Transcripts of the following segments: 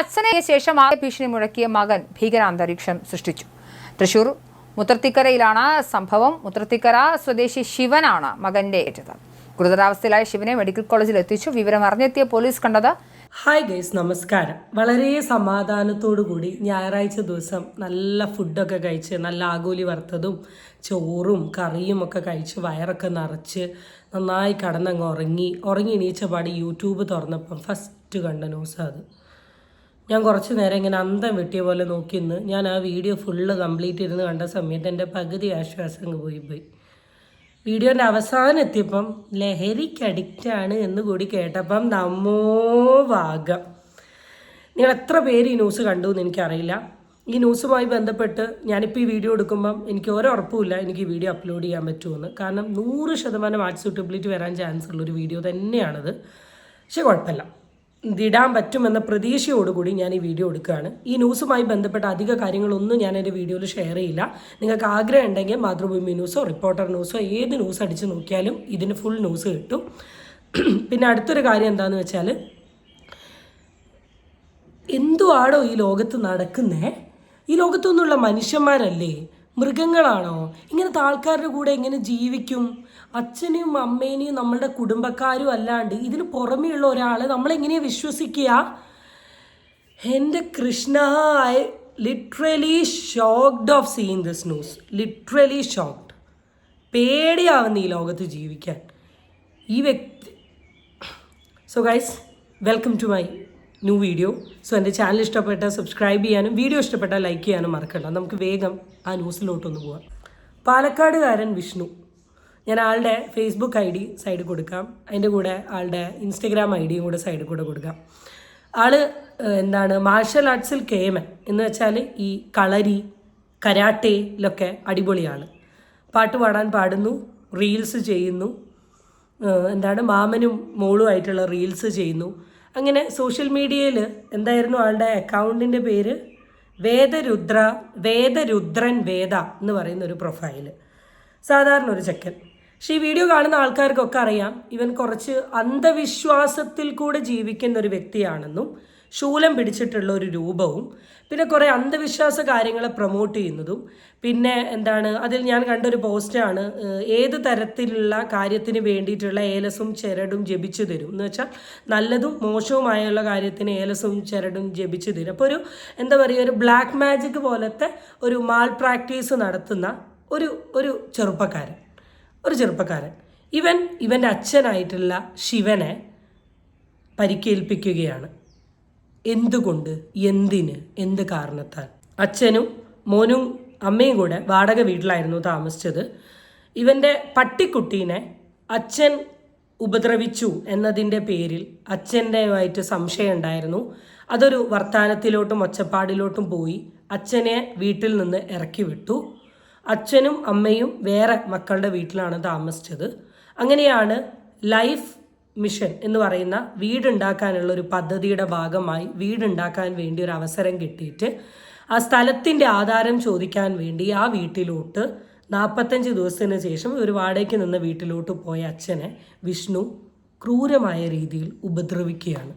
അച്ഛനെ ശേഷം ആകെ ഭീഷണി മുഴക്കിയ മകൻ ഭീകരാന്തരീക്ഷം സൃഷ്ടിച്ചു. തൃശൂർ മുത്രത്തിക്കരയിലാണ് സംഭവം. മുത്രത്തിക്കര സ്വദേശി ശിവനാണ് മകന്റെ ഏറ്റത്. ഗുരുതരാവസ്ഥയിലായ ശിവനെ മെഡിക്കൽ കോളേജിൽ എത്തിച്ചു. വിവരം അറിഞ്ഞെത്തിയ പോലീസ് കണ്ടത് ഹായ് ഗൈസ് നമസ്കാരം. വളരെ സമാധാനത്തോടു കൂടി ഞായറാഴ്ച ദിവസം നല്ല ഫുഡൊക്കെ കഴിച്ച് നല്ല ആകൂലി വറുത്തതും ചോറും കറിയും ഒക്കെ കഴിച്ച് വയറൊക്കെ നിറച്ച് നന്നായി കടന്നങ്ങ് ഉറങ്ങി. ഉറങ്ങി എണീച്ച പാടി യൂട്യൂബ് തുറന്നപ്പം ഫസ്റ്റ് കണ്ട ന്യൂസ് അത്. ഞാൻ കുറച്ച് നേരം ഇങ്ങനെ അന്തം വെട്ടിയ പോലെ നോക്കി നിന്ന് ഞാൻ ആ വീഡിയോ ഫുള്ള് കംപ്ലീറ്റ് ഇരുന്ന് കണ്ട സമയത്ത് എന്റെ പകുതി ആശ്വാസം പോയി പോയി. വീഡിയോന്റെ അവസാനം എത്തിയപ്പം ലഹരിക്ക് അഡിക്റ്റാണ് എന്ന് കൂടി കേട്ടപ്പം നമ്മോ ഭാഗം നിങ്ങൾ എത്ര പേര് ഈ ന്യൂസ് കണ്ടു എന്ന് എനിക്കറിയില്ല. ഈ ന്യൂസുമായി ബന്ധപ്പെട്ട് ഞാനിപ്പോൾ ഈ വീഡിയോ എടുക്കുമ്പം എനിക്ക് ഓരോ ഉറപ്പുമില്ല എനിക്ക് ഈ വീഡിയോ അപ്ലോഡ് ചെയ്യാൻ പറ്റുമെന്ന്. കാരണം നൂറ് ശതമാനം ആർട്ട് സൂട്ടബിലിറ്റി വരാൻ ചാൻസ് ഉള്ളൊരു വീഡിയോ തന്നെയാണത്. പക്ഷേ കുഴപ്പമില്ല. ഇതിടാൻ പറ്റുമെന്ന പ്രതീക്ഷയോടുകൂടി ഞാൻ ഈ വീഡിയോ എടുക്കുകയാണ്. ഈ ന്യൂസുമായി ബന്ധപ്പെട്ട അധിക കാര്യങ്ങളൊന്നും ഞാൻ എന്റെ വീഡിയോയിൽ ഷെയർ ചെയ്യില്ല. നിങ്ങൾക്ക് ആഗ്രഹം ഉണ്ടെങ്കിൽ മാതൃഭൂമി ന്യൂസോ റിപ്പോർട്ടർ ന്യൂസോ ഏത് ന്യൂസ് അടിച്ച് നോക്കിയാലും ഇതിന് ഫുൾ ന്യൂസ് കിട്ടും. പിന്നെ അടുത്തൊരു കാര്യം എന്താണെന്ന് വെച്ചാൽ എന്തുവാണോ ഈ ലോകത്ത് നടക്കുന്നേ? ഈ ലോകത്തൊന്നുള്ള മനുഷ്യന്മാരല്ലേ? മൃഗങ്ങളാണോ? ഇങ്ങനത്തെ ആൾക്കാരുടെ കൂടെ എങ്ങനെ ജീവിക്കും? അച്ഛനെയും അമ്മേനെയും നമ്മളുടെ കുടുംബക്കാരും അല്ലാണ്ട് ഇതിന് പുറമെയുള്ള ഒരാളെ നമ്മളെങ്ങനെയാണ് വിശ്വസിക്കുക? എന്റെ Krishna I literally shocked of seeing this news literally shocked പേടിയാവുന്ന ഈ ലോകത്ത് ജീവിക്കാൻ. ഈ വ്യക്തി so guys welcome to my new video so എന്റെ ചാനൽ ഇഷ്ടപ്പെട്ടാൽ സബ്സ്ക്രൈബ് ചെയ്യാനും വീഡിയോ ഇഷ്ടപ്പെട്ടാൽ ലൈക്ക് ചെയ്യാനും മറക്കണ്ട. നമുക്ക് വേഗം ആ ന്യൂസിലോട്ടൊന്ന് പോവാം. പാലക്കാടുകാരൻ വിഷ്ണു. ഞാൻ ആളുടെ ഫേസ്ബുക്ക് ഐ ഡി സൈഡിൽ കൊടുക്കാം. അതിന്റെ കൂടെ ആളുടെ ഇൻസ്റ്റഗ്രാം ഐ ഡിയും കൂടെ സൈഡിൽ കൂടെ കൊടുക്കാം. ആൾ എന്താണ് മാർഷൽ ആർട്സിൽ കേമൻ എന്ന് വെച്ചാൽ ഈ കളരി കരാട്ടയിലൊക്കെ അടിപൊളിയാണ് പാട്ട് പാടാൻ പാടുന്നു റീൽസ് ചെയ്യുന്നു. എന്താണ് മാമനും മോളുമായിട്ടുള്ള റീൽസ് ചെയ്യുന്നു. അങ്ങനെ സോഷ്യൽ മീഡിയയിൽ എന്തായിരുന്നു ആളുടെ അക്കൗണ്ടിന്റെ പേര്? വേദരുദ്ര വേദരുദ്രൻ വേദ എന്ന് പറയുന്ന ഒരു പ്രൊഫൈൽ സാധാരണ ഒരു ചെക്കൻ. പക്ഷേ ഈ വീഡിയോ കാണുന്ന ആൾക്കാർക്കൊക്കെ അറിയാം ഇവൻ കുറച്ച് അന്ധവിശ്വാസത്തിൽ കൂടെ ജീവിക്കുന്ന ഒരു വ്യക്തിയാണെന്നും ശൂലം പിടിച്ചിട്ടുള്ള ഒരു രൂപവും പിന്നെ കുറേ അന്ധവിശ്വാസ കാര്യങ്ങളെ പ്രൊമോട്ട് ചെയ്യുന്നതും പിന്നെ എന്താണ് അതിൽ ഞാൻ കണ്ടൊരു പോസ്റ്റാണ് ഏത് തരത്തിലുള്ള കാര്യത്തിന് വേണ്ടിയിട്ടുള്ള ഏലസും ചെരടും ജപിച്ചു തരും. എന്ന് വെച്ചാൽ നല്ലതും മോശവുമായുള്ള കാര്യത്തിന് ഏലസും ചെരടും ജപിച്ചു തരും. അപ്പോൾ ഒരു എന്താ പറയുക ഒരു ബ്ലാക്ക് മാജിക് പോലത്തെ ഒരു മാൾ പ്രാക്ടീസ് നടത്തുന്ന ഒരു ഒരു ചെറുപ്പക്കാരൻ. ഒരു ചെറുപ്പക്കാരൻ. ഇവൻ ഇവന്റെ അച്ഛനായിട്ടുള്ള ശിവനെ പരിക്കേൽപ്പിക്കുകയാണ്. എന്തുകൊണ്ട് എന്തിന് എന്ത് കാരണത്താൽ? അച്ഛനും മോനും അമ്മയും കൂടെ വാടക വീട്ടിലായിരുന്നു താമസിച്ചത്. ഇവന്റെ പട്ടിക്കുട്ടീനെ അച്ഛൻ ഉപദ്രവിച്ചു എന്നതിന്റെ പേരിൽ അച്ഛന്റെയുമായിട്ട് സംശയം ഉണ്ടായിരുന്നു. അതൊരു വർത്തമാനത്തിലോട്ടും ഒച്ചപ്പാടിലോട്ടും പോയി അച്ഛനെ വീട്ടിൽ നിന്ന് ഇറക്കി വിട്ടു. അച്ഛനും അമ്മയും വേറെ മക്കളുടെ വീട്ടിലാണ് താമസിച്ചത്. അങ്ങനെയാണ് ലൈഫ് മിഷൻ എന്ന് പറയുന്ന വീടുണ്ടാക്കാനുള്ള ഒരു പദ്ധതിയുടെ ഭാഗമായി വീടുണ്ടാക്കാൻ വേണ്ടി ഒരു അവസരം കിട്ടിയിട്ട് ആ സ്ഥലത്തിന്റെ ആധാരം ചോദിക്കാൻ വേണ്ടി ആ വീട്ടിലോട്ട് നാൽപ്പത്തഞ്ച് ദിവസത്തിന് ശേഷം ഒരു വാടകയ്ക്ക് നിന്ന വീട്ടിലോട്ട് പോയ അച്ഛനെ വിഷ്ണു ക്രൂരമായ രീതിയിൽ ഉപദ്രവിക്കുകയാണ്.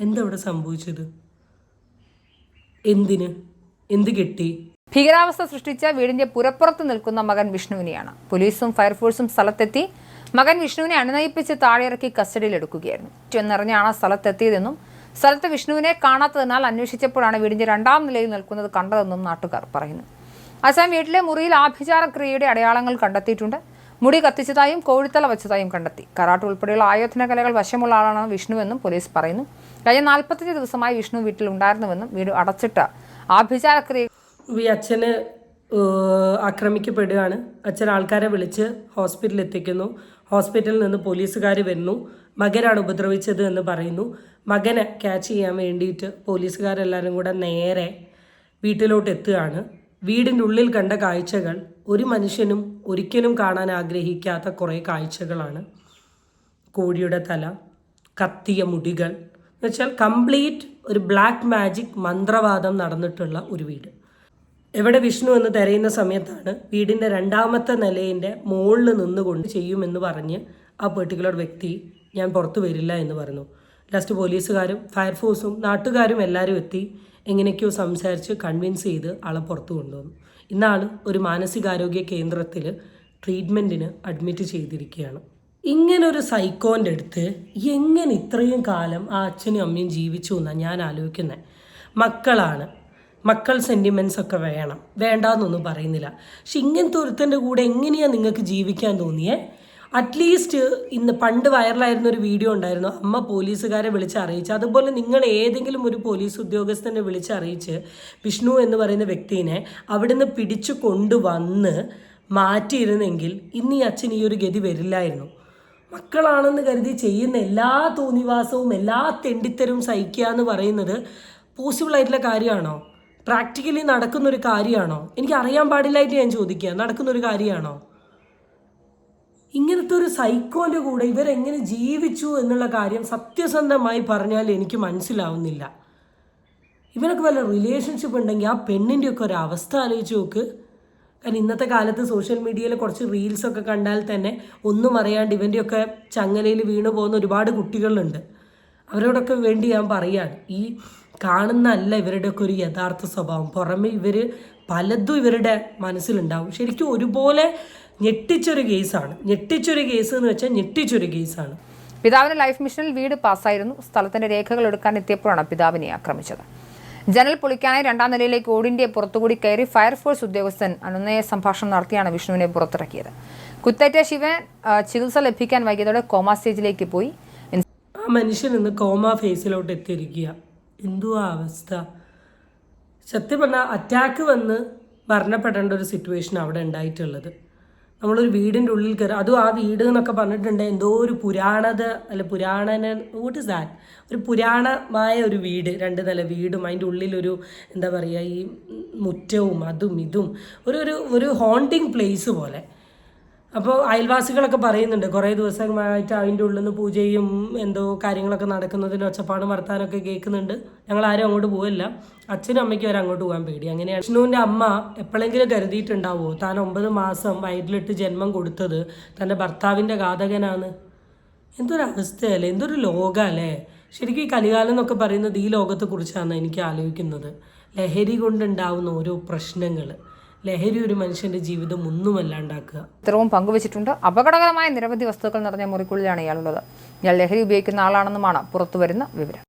എന്തവിടെ സംഭവിച്ചത്? എന്തിന്? എന്ത് കിട്ടി? ഭീകരാവസ്ഥ സൃഷ്ടിച്ച വീടിന്റെ പുറപ്പുറത്ത് നിൽക്കുന്ന മകൻ വിഷ്ണുവിനെയാണ്. പോലീസും ഫയർഫോഴ്സും സ്ഥലത്തെത്തി മകൻ വിഷ്ണുവിനെ അണുനയിപ്പിച്ച് താഴെയിറക്കി കസ്റ്റഡിയിൽ എടുക്കുകയായിരുന്നു ചെന്നറിഞ്ഞാണ് സ്ഥലത്തെത്തിയതെന്നും സ്ഥലത്ത് വിഷ്ണുവിനെ കാണാത്തതിനാൽ അന്വേഷിച്ചപ്പോഴാണ് വീടിന്റെ രണ്ടാം നിലയിൽ നിൽക്കുന്നത് കണ്ടതെന്നും നാട്ടുകാർ പറയുന്നു. അസാം വീട്ടിലെ മുറിയിൽ ആഭിചാര ക്രിയയുടെ അടയാളങ്ങൾ കണ്ടെത്തിയിട്ടുണ്ട്. മുടി കത്തിച്ചതായും കോഴിത്തല വച്ചതായും കണ്ടെത്തി. കറാട്ട് ഉൾപ്പെടെയുള്ള ആയോധന കലകൾ വശമുള്ള ആളാണ് വിഷ്ണുവെന്നും പോലീസ് പറയുന്നു. കഴിഞ്ഞ നാൽപ്പത്തഞ്ച് ദിവസമായി വിഷ്ണു വീട്ടിൽ ഉണ്ടായിരുന്നുവെന്നും വീട് അടച്ചിട്ട് ആഭിചാര ക്രിയ ഈ അച്ഛന് ആക്രമിക്കപ്പെടുകയാണ്. അച്ഛൻ ആൾക്കാരെ വിളിച്ച് ഹോസ്പിറ്റലിൽ എത്തിക്കുന്നു. ഹോസ്പിറ്റലിൽ നിന്ന് പോലീസുകാർ വരുന്നു. മകനാണ് ഉപദ്രവിച്ചത് എന്ന് പറയുന്നു. മകനെ ക്യാച്ച് ചെയ്യാൻ വേണ്ടിയിട്ട് പോലീസുകാരെല്ലാവരും കൂടെ നേരെ വീട്ടിലോട്ട് എത്തുകയാണ്. വീടിനുള്ളിൽ കണ്ട കാഴ്ചകൾ ഒരു മനുഷ്യനും ഒരിക്കലും കാണാൻ ആഗ്രഹിക്കാത്ത കുറേ കാഴ്ചകളാണ്. കോഴിയുടെ തല കത്തിയ മുടികൾ. എന്നുവെച്ചാൽ കംപ്ലീറ്റ് ഒരു ബ്ലാക്ക് മാജിക് മന്ത്രവാദം നടന്നിട്ടുള്ള ഒരു വീട്. എവിടെ വിഷ്ണു എന്ന് തിരയുന്ന സമയത്താണ് വീടിന്റെ രണ്ടാമത്തെ നിലയിന്റെ മുകളിൽ നിന്നുകൊണ്ട് ചെയ്യുമെന്ന് പറഞ്ഞ് ആ പെർട്ടിക്കുലർ വ്യക്തി ഞാൻ പുറത്തു വരില്ല എന്ന് പറഞ്ഞു. ലാസ്റ്റ് പോലീസുകാരും ഫയർഫോഴ്സും നാട്ടുകാരും എല്ലാവരും എത്തി എങ്ങനെയൊക്കെയോ സംസാരിച്ച് കൺവിൻസ് ചെയ്ത് ആളെ പുറത്തു കൊണ്ടുവന്നു. ഇന്നാണ് ഒരു മാനസികാരോഗ്യ കേന്ദ്രത്തിൽ ട്രീറ്റ്മെന്റിന് അഡ്മിറ്റ് ചെയ്തിരിക്കുകയാണ്. ഇങ്ങനൊരു സൈക്കോന്റെ അടുത്ത് എങ്ങനെ ഇത്രയും കാലം ആ അച്ഛനും അമ്മയും ജീവിച്ചു എന്നാണ് ഞാൻ ആലോചിക്കുന്നത് മക്കളാണ്. മക്കൾ സെന്റിമെന്റ്സ് ഒക്കെ വേണം. വേണ്ടാന്നൊന്നും പറയുന്നില്ല. പക്ഷെ ഇങ്ങനത്തെ ഒരുത്തന്റെ കൂടെ എങ്ങനെയാണ് നിങ്ങൾക്ക് ജീവിക്കാൻ തോന്നിയേ? അറ്റ്ലീസ്റ്റ് ഇന്ന് പണ്ട് വൈറലായിരുന്ന ഒരു വീഡിയോ ഉണ്ടായിരുന്നു. അമ്മ പോലീസുകാരെ വിളിച്ച് അറിയിച്ച് അതുപോലെ നിങ്ങൾ ഏതെങ്കിലും ഒരു പോലീസ് ഉദ്യോഗസ്ഥനെ വിളിച്ച് അറിയിച്ച് വിഷ്ണു എന്ന് പറയുന്ന വ്യക്തിനെ അവിടുന്ന് പിടിച്ചു കൊണ്ടുവന്ന് മാറ്റിയിരുന്നെങ്കിൽ ഇന്ന് ഈ അച്ഛൻ ഈ ഒരു ഗതി വരില്ലായിരുന്നു. മക്കളാണെന്ന് കരുതി ചെയ്യുന്ന എല്ലാ തോന്നിവാസവും എല്ലാ തെണ്ടിത്തരവും സഹിക്കുക എന്ന് പറയുന്നത് പോസിബിൾ ആയിട്ടുള്ള കാര്യമാണോ? പ്രാക്ടിക്കലി നടക്കുന്നൊരു കാര്യമാണോ? എനിക്ക് അറിയാൻ പാടില്ലായിട്ട് ഞാൻ ചോദിക്കുക. നടക്കുന്നൊരു കാര്യമാണോ? ഇങ്ങനത്തെ ഒരു സൈക്കോന്റെ കൂടെ ഇവരെങ്ങനെ ജീവിച്ചു എന്നുള്ള കാര്യം സത്യസന്ധമായി പറഞ്ഞാൽ എനിക്ക് മനസ്സിലാവുന്നില്ല. ഇവനൊക്കെ വല്ല റിലേഷൻഷിപ്പ് ഉണ്ടെങ്കിൽ ആ പെണ്ണിന്റെ ഒക്കെ ഒരു അവസ്ഥ ആലോചിച്ച് നോക്ക്. കാരണം ഇന്നത്തെ കാലത്ത് സോഷ്യൽ മീഡിയയിൽ കുറച്ച് റീൽസൊക്കെ കണ്ടാൽ തന്നെ ഒന്നും അറിയാണ്ട് ഇവന്റെയൊക്കെ ചങ്ങലയിൽ വീണു പോകുന്ന ഒരുപാട് കുട്ടികളുണ്ട്. അവരോടൊക്കെ വേണ്ടി ഞാൻ പറയുകയാണ് ഈ കാണുന്നല്ല ഇവരുടെയൊക്കെ ഒരു യഥാർത്ഥ സ്വഭാവം. പുറമെ ഇവർ പലതും ഇവരുടെ മനസ്സിലുണ്ടാവും. ശരിക്കും ഒരുപോലെ ഞെട്ടിച്ചൊരു കേസാണ്. ഞെട്ടിച്ചൊരു കേസ് എന്ന് വെച്ചാൽ ഞെട്ടിച്ചൊരു കേസാണ്. പിതാവിന് ലൈഫ് മിഷനിൽ വീട് പാസ്സായിരുന്നു. സ്ഥലത്തിന്റെ രേഖകൾ എടുക്കാൻ എത്തിയപ്പോഴാണ് പിതാവിനെ ആക്രമിച്ചത്. ജനൽ പൊളിക്കാനായി രണ്ടാം നിലയിലേക്ക് ഓടിന്റെ പുറത്തുകൂടി കയറി ഫയർഫോഴ്സ് ഉദ്യോഗസ്ഥൻ അനുനയ സംഭാഷണം നടത്തിയാണ് വിഷ്ണുവിനെ പുറത്തിറക്കിയത്. കുത്തേറ്റ ശിവൻ ചികിത്സ ലഭിക്കാൻ വൈകിയതോടെ കോമാ സ്റ്റേജിലേക്ക് പോയി. ആ മനുഷ്യൻ ഇന്ന് കോമ ഫേസിലോട്ട് എത്തിയിരിക്കുക. എന്തുവാ അവസ്ഥ? സത്യം പറഞ്ഞാൽ അറ്റാക്ക് വന്ന് മരണപ്പെടേണ്ട ഒരു സിറ്റുവേഷൻ അവിടെ ഉണ്ടായിട്ടുള്ളത്. നമ്മളൊരു വീടിന്റെ ഉള്ളിൽ കയറി അതും ആ വീട് എന്നൊക്കെ പറഞ്ഞിട്ടുണ്ട് എന്തോ ഒരു പുരാണത അല്ല പുരാണന വോട്ട് ഇസ് ദാറ്റ് ഒരു പുരാണമായ ഒരു വീട് രണ്ട് നില വീടും അതിന്റെ ഉള്ളിലൊരു എന്താ പറയുക ഈ മുറ്റവും അതും ഇതും ഒരു ഒരു ഒരു ഹോണ്ടിങ് പ്ലേസ് പോലെ. അപ്പോൾ അയൽവാസികളൊക്കെ പറയുന്നുണ്ട് കുറേ ദിവസമായിട്ട് അതിന്റെ ഉള്ളിൽ നിന്ന് പൂജയും എന്തോ കാര്യങ്ങളൊക്കെ നടക്കുന്നതിന് ഒച്ചപ്പാടും വർത്താനമൊക്കെ കേൾക്കുന്നുണ്ട്. ഞങ്ങൾ ആരും അങ്ങോട്ട് പോവില്ല. അച്ഛനും അമ്മയ്ക്കും വരെ അങ്ങോട്ട് പോകാൻ പേടി. അങ്ങനെയാണ് വിഷ്ണുവിന്റെ അമ്മ എപ്പോഴെങ്കിലും കരുതിയിട്ടുണ്ടാവുമോ? താൻ ഒമ്പത് മാസം വയറ്റിലിട്ട് ജന്മം കൊടുത്തത് തന്റെ ഭർത്താവിന്റെ ഘാതകനാണ്. എന്തൊരു അവസ്ഥയല്ലേ? എന്തൊരു ലോകമല്ലേ? ശരിക്കും ഈ കലികാലം എന്നൊക്കെ പറയുന്നത് ഈ ലോകത്തെക്കുറിച്ചാണ് എനിക്ക് ആലോചിക്കുന്നത്. ലഹരി കൊണ്ടുണ്ടാവുന്ന ഓരോ പ്രശ്നങ്ങൾ ലഹരി ഒരു മനുഷ്യന്റെ ജീവിതം ഒന്നുമല്ലാണ്ടാക്കുക ചിത്രവും പങ്കുവച്ചിട്ടുണ്ട്. അപകടകരമായ നിരവധി വസ്തുക്കൾ നിറഞ്ഞ മുറിക്കുള്ളിലാണ് ഇയാളുള്ളത്. ഇയാൾ ലഹരി ഉപയോഗിക്കുന്ന ആളാണെന്നുമാണ് പുറത്തുവരുന്ന വിവരം.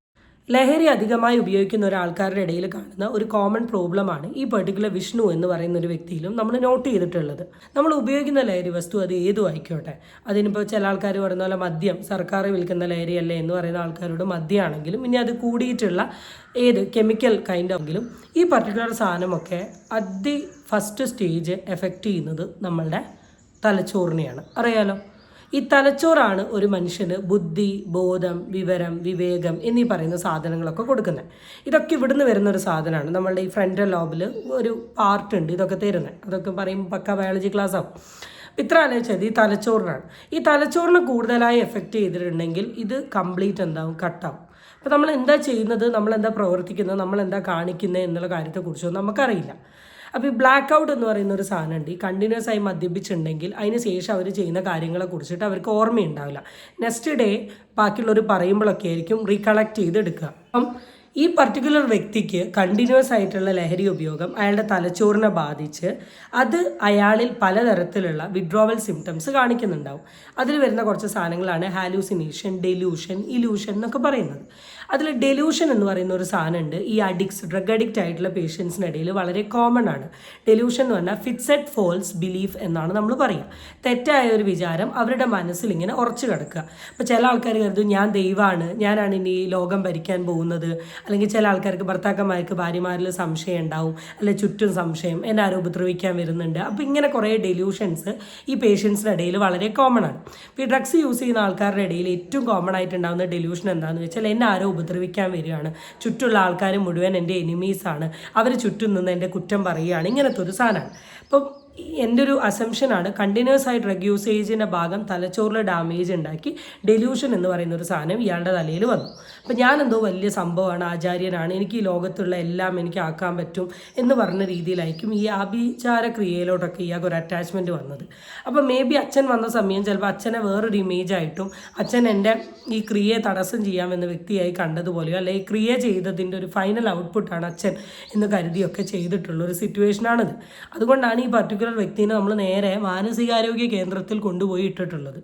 ലഹരി അധികമായി ഉപയോഗിക്കുന്ന ഒരാൾക്കാരുടെ ഇടയിൽ കാണുന്ന ഒരു കോമൺ പ്രോബ്ലമാണ് ഈ പെർട്ടിക്കുലർ വിഷ്ണു എന്ന് പറയുന്ന ഒരു വ്യക്തിയിലും നമ്മൾ നോട്ട് ചെയ്തിട്ടുള്ളത്. നമ്മൾ ഉപയോഗിക്കുന്ന ലഹരി വസ്തു അത് ഏതു ആയിക്കോട്ടെ? അതിനിപ്പോൾ ചില ആൾക്കാർ പറയുന്ന പോലെ മദ്യം സർക്കാർ വിൽക്കുന്ന ലഹരിയല്ലേ എന്ന് പറയുന്ന ആൾക്കാരോട് മദ്യമാണെങ്കിലും ഇനി അത് കൂടിയിട്ടുള്ള ഏത് കെമിക്കൽ കൈൻഡ് ആണെങ്കിലും ഈ പർട്ടിക്കുലർ സാധനമൊക്കെ അതി ഫസ്റ്റ് സ്റ്റേജ് എഫക്റ്റ് ചെയ്യുന്നത് നമ്മളുടെ തലച്ചോറിനെയാണ്. അറിയാലോ? ഈ തലച്ചോറാണ് ഒരു മനുഷ്യന് ബുദ്ധി ബോധം വിവരം വിവേകം എന്നീ പറയുന്ന സാധനങ്ങളൊക്കെ കൊടുക്കുന്നത്. ഇതൊക്കെ ഇവിടുന്ന് വരുന്ന ഒരു സാധനമാണ്. നമ്മളുടെ ഈ ഫ്രണ്ട് ലോബിൽ ഒരു പാർട്ട് ഉണ്ട് ഇതൊക്കെ തരുന്നത് അതൊക്കെ പറയുമ്പോൾ പക്ക ബയോളജി ക്ലാസ് ആവും. ഇത്ര ആലോചിച്ചത് ഈ തലച്ചോറിനാണ്. ഈ തലച്ചോറിന് കൂടുതലായി എഫക്റ്റ് ചെയ്തിട്ടുണ്ടെങ്കിൽ ഇത് കംപ്ലീറ്റ് എന്താവും? കട്ടാവും അപ്പോൾ നമ്മൾ എന്താ ചെയ്യുന്നത്? നമ്മൾ എന്താ പ്രവർത്തിക്കുന്നത്? നമ്മൾ എന്താ കാണിക്കുന്നത് എന്നുള്ള കാര്യത്തെക്കുറിച്ചൊന്നും നമുക്കറിയില്ല. അപ്പോൾ ഈ ബ്ലാക്ക് ഔട്ട് എന്ന് പറയുന്ന ഒരു സാധനമുണ്ട്. ഈ കണ്ടിന്യൂസ് ആയി മദ്യപിച്ചിട്ടുണ്ടെങ്കിൽ അതിന് ശേഷം അവർ ചെയ്യുന്ന കാര്യങ്ങളെ കുറിച്ചിട്ട് അവർക്ക് ഓർമ്മയുണ്ടാവില്ല. നെക്സ്റ്റ് ഡേ ബാക്കിയുള്ളവർ പറയുമ്പോഴൊക്കെ ആയിരിക്കും റീകളക്ട് ചെയ്തെടുക്കുക. അപ്പം ഈ പർട്ടിക്കുലർ വ്യക്തിക്ക് കണ്ടിന്യൂസ് ആയിട്ടുള്ള ലഹരി ഉപയോഗം അയാളുടെ തലച്ചോറിനെ ബാധിച്ച് അത് അയാളിൽ പലതരത്തിലുള്ള വിഡ്രോവൽ സിംറ്റംസ് കാണിക്കുന്നുണ്ടാവും. അതിൽ വരുന്ന കുറച്ച് സാധനങ്ങളാണ് ഹാലൂസിനേഷൻ ഡെലൂഷൻ ഇലൂഷൻ എന്നൊക്കെ പറയുന്നത്. അതിൽ ഡെലൂഷൻ എന്ന് പറയുന്ന ഒരു സാധനമുണ്ട്. ഈ അഡിക്സ് ഡ്രഗ് അഡിക്റ്റ് ആയിട്ടുള്ള പേഷ്യൻസിനിടയിൽ വളരെ കോമൺ ആണ്. ഡെലൂഷൻ എന്ന് പറഞ്ഞാൽ ഫിക്സഡ് ഫോൾസ് ബിലീഫ് എന്നാണ് നമ്മൾ പറയുക തെറ്റായ ഒരു വിചാരം അവരുടെ മനസ്സിൽ ഇങ്ങനെ ഉറച്ചു കിടക്കുക അപ്പോൾ ചില ആൾക്കാർ കരുതും ഞാൻ ദൈവമാണ് ഞാനാണ് ഇനി ലോകം ഭരിക്കാൻ പോകുന്നത്. അല്ലെങ്കിൽ ചില ആൾക്കാർക്ക് ഭർത്താക്കന്മാർക്ക് ഭാര്യമാരിൽ സംശയം ഉണ്ടാവും അല്ലെ ചുറ്റും സംശയം എന്നെ ആരോ ഉപദ്രവിക്കാൻ വരുന്നുണ്ട്. അപ്പോൾ ഇങ്ങനെ കുറേ ഡെലൂഷൻസ് ഈ പേഷ്യൻസിനിടയിൽ വളരെ കോമൺ ആണ്. ഈ ഡ്രഗ്സ് യൂസ് ചെയ്യുന്ന ആൾക്കാരുടെ ഇടയിൽ ഏറ്റവും കോമൺ ആയിട്ടുണ്ടാകുന്ന ഡെലൂഷൻ എന്താണെന്ന് വെച്ചാൽ എന്നെ ആരോ ഉപദ്രവിക്കാൻ വരികയാണ്. ചുറ്റുള്ള ആൾക്കാർ മുഴുവൻ എന്റെ എനിമീസാണ് അവർ ചുറ്റും നിന്ന് എന്റെ കുറ്റം പറയുകയാണ്. ഇങ്ങനത്തെ ഒരു സാധനമാണ്. അപ്പം എന്റെ ഒരു അസംഷനാണ് കണ്ടിന്യൂസ് ആയി ഡ്രഗ് യൂസേജിന്റെ ഭാഗം തലച്ചോറിൽ ഡാമേജ് ഉണ്ടാക്കി ഡെല്യൂഷൻ എന്ന് പറയുന്ന ഒരു സാധനം ഇയാളുടെ തലയിൽ വന്നു. അപ്പം ഞാനെന്തോ വലിയ സംഭവമാണ് ആചാര്യനാണ് എനിക്ക് ഈ ലോകത്തുള്ള എല്ലാം എനിക്ക് ആക്കാൻ പറ്റും എന്ന് പറഞ്ഞ രീതിയിലായിരിക്കും ഈ ആഭിചാര ക്രിയയിലോട്ടൊക്കെ ഇയാൾക്ക് ഒരു അറ്റാച്ച്മെന്റ് വന്നത്. അപ്പം മേ ബി അച്ഛൻ വന്ന സമയം ചിലപ്പോൾ അച്ഛനെ വേറൊരു ഇമേജ് ആയിട്ടും അച്ഛൻ എന്റെ ഈ ക്രിയയെ തടസ്സം ചെയ്യാമെന്ന വ്യക്തിയായി കണ്ടതുപോലെയോ അല്ലെങ്കിൽ ഈ ക്രിയ ചെയ്തതിന്റെ ഒരു ഫൈനൽ ഔട്ട്പുട്ടാണ് അച്ഛൻ എന്ന് കരുതിയൊക്കെ ചെയ്തിട്ടുള്ള ഒരു സിറ്റുവേഷനാണിത് അതുകൊണ്ടാണ് ഈ പർട്ടിക്കുലർ വ്യക്തിനെ നമ്മൾ നേരെ മാനസികാരോഗ്യ കേന്ദ്രത്തിൽ കൊണ്ടുപോയി ഇട്ടിട്ടുള്ളത്.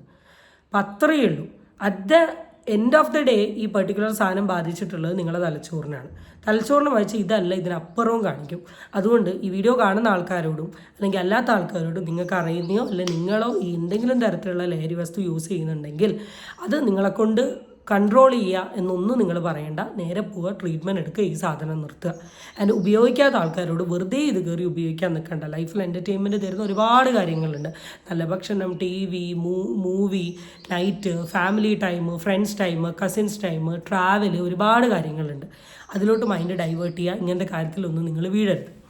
അപ്പം അത്രയേ ഉള്ളൂ. At the end of the day ഈ പെർട്ടിക്കുലർ സാധനം ബാധിച്ചിട്ടുള്ളത് നിങ്ങളുടെ തലച്ചോറിനാണ്. തലച്ചോറിന് വായിച്ച് ഇതല്ല ഇതിനപ്പുറവും കാണിക്കും. അതുകൊണ്ട് ഈ വീഡിയോ കാണുന്ന ആൾക്കാരോടും അല്ലെങ്കിൽ അല്ലാത്ത ആൾക്കാരോടും നിങ്ങൾക്ക് അറിയുന്നയോ അല്ലെങ്കിൽ നിങ്ങളോ എന്തെങ്കിലും തരത്തിലുള്ള ലഹരി വസ്തു യൂസ് ചെയ്യുന്നുണ്ടെങ്കിൽ അത് നിങ്ങളെ കൊണ്ട് കൺട്രോൾ ചെയ്യുക എന്നൊന്നും നിങ്ങൾ പറയേണ്ട. നേരെ പോവുക ട്രീറ്റ്മെന്റ് എടുക്കുക ഈ സാധനം നിർത്തുക. ആൻഡ് ഉപയോഗിക്കാത്ത ആൾക്കാരോട് വെറുതെ ഇത് കയറി ഉപയോഗിക്കാൻ നിൽക്കണ്ട. ലൈഫിൽ എന്റർടൈൻമെന്റ് തരുന്ന ഒരുപാട് കാര്യങ്ങളുണ്ട്. നല്ല ഭക്ഷണം T V movie night family time friends time cousins time travel ഒരുപാട് കാര്യങ്ങളുണ്ട്. അതിലോട്ട് മൈൻഡ് ഡൈവേർട്ട് ചെയ്യുക ഇങ്ങനത്തെ കാര്യത്തിലൊന്നും നിങ്ങൾ വീഴരുത്.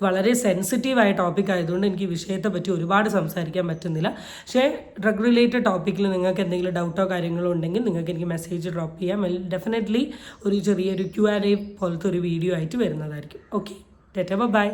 വളരെ സെൻസിറ്റീവായ ടോപ്പിക് ആയതുകൊണ്ട് എനിക്ക് വിഷയത്തെ പറ്റി ഒരുപാട് സംസാരിക്കാൻ പറ്റുന്നില്ല. പക്ഷേ ഡ്രഗ് റിലേറ്റഡ് ടോപ്പിക്കിൽ നിങ്ങൾക്ക് എന്തെങ്കിലും ഡൗട്ടോ കാര്യങ്ങളോ ഉണ്ടെങ്കിൽ നിങ്ങൾക്ക് എനിക്ക് മെസ്സേജ് ഡ്രോപ്പ് ചെയ്യാം. ഡെഫിനറ്റ്ലി ഒരു ചെറിയൊരു ക്യു ആർ എ പോലത്തെ ഒരു വീഡിയോ ആയിട്ട് വരുന്നതായിരിക്കും. Okay ടെറ്റ by